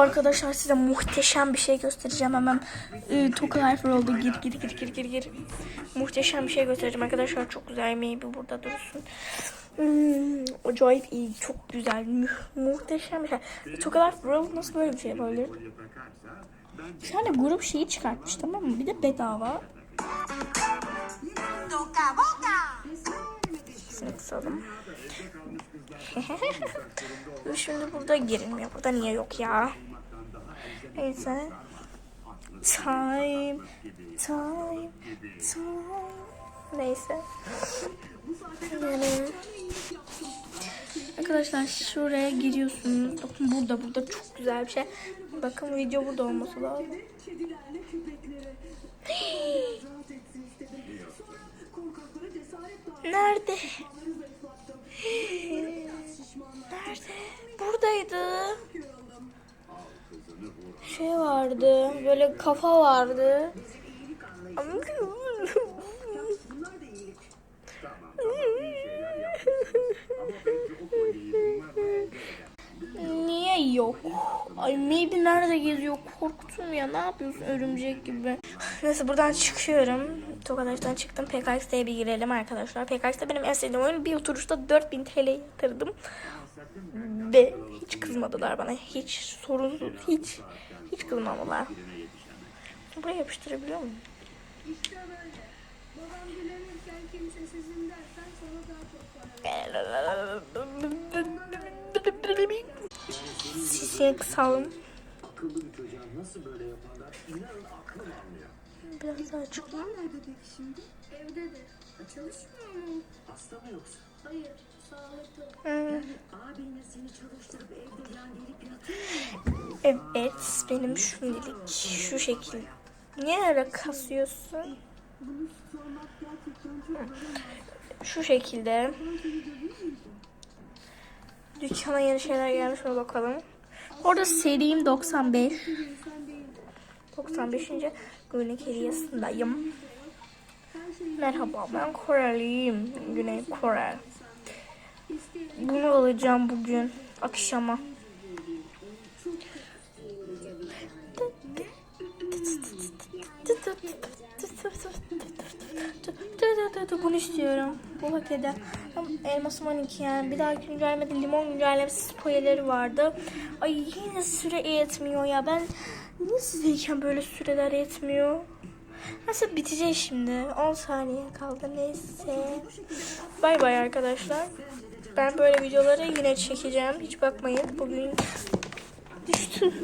Arkadaşlar size muhteşem bir şey göstereceğim hemen. Ee, Toka Lifer oldu. Gir gir gir gir gir gir. Muhteşem bir şey göstereceğim arkadaşlar. Çok güzel. Maybe burada dursun. Hmm, acayip iyi. Çok güzel. Mu- muhteşem bir şey. Toka Lifer World nasıl böyle bir şey yapabilir? Bir tane grup şeyi çıkartmış tamam mı? Bir de bedava. Dur Şimdi burada girilmiyor. Burada niye yok ya? Neyse. Time, time, time. Neyse. Yani Arkadaşlar şuraya giriyorsunuz. Bakın burada burada çok güzel bir şey. Bakın video burada olması lazım. Nerede? Şey vardı. Böyle kafa vardı. Niye yok? Ay maybe nerede geziyor? Korktum ya. Ne yapıyorsun örümcek gibi? Neyse buradan çıkıyorum. Tokalaş'tan çıktım. PKX'ye bir girelim arkadaşlar. PKX'de benim en sevdiğim oyun. Bir oturuşta 4000 TL yatırdım. Ve hiç kızmadılar bana. Hiç sorunsuz. Hiç. Hiç kızmadılar. Buraya yapıştırabiliyor muyum? İşte böyle. Babam dilenirken kimsesizim dersen sana daha çok para Sesini kısalım. Akıllı bir çocuğa nasıl böyle yaparlar? İnanın aklım almıyor. Biraz daha çıkma. Nerede peki şimdi? Evdedir. Çalışmıyor mu? Hasta mı yoksa? Hayır. Sağlıklı. Abinle seni çalıştırıp evde yan gelip yatıyor mu? Evet benim şimdilik şu şekil. Niye öyle kasıyorsun? Şu şekilde. Dükkana yeni şeyler gelmiş mi bakalım. Orada seriyim 95. 95. günlük hediyesindeyim. Merhaba ben Koreliyim. Güney Kore. Bunu alacağım bugün akşama. Bunu istiyorum. Bu pakete. Elmasım 12 yani. Bir daha güncellemede limon güncellemesi spoilerleri vardı. Ay yine süre yetmiyor ya. Ben niye sizdeyken böyle süreler yetmiyor? Nasıl bitecek şimdi? 10 saniye kaldı neyse. Bay bay arkadaşlar. Ben böyle videoları yine çekeceğim. Hiç bakmayın. Bugün düştüm.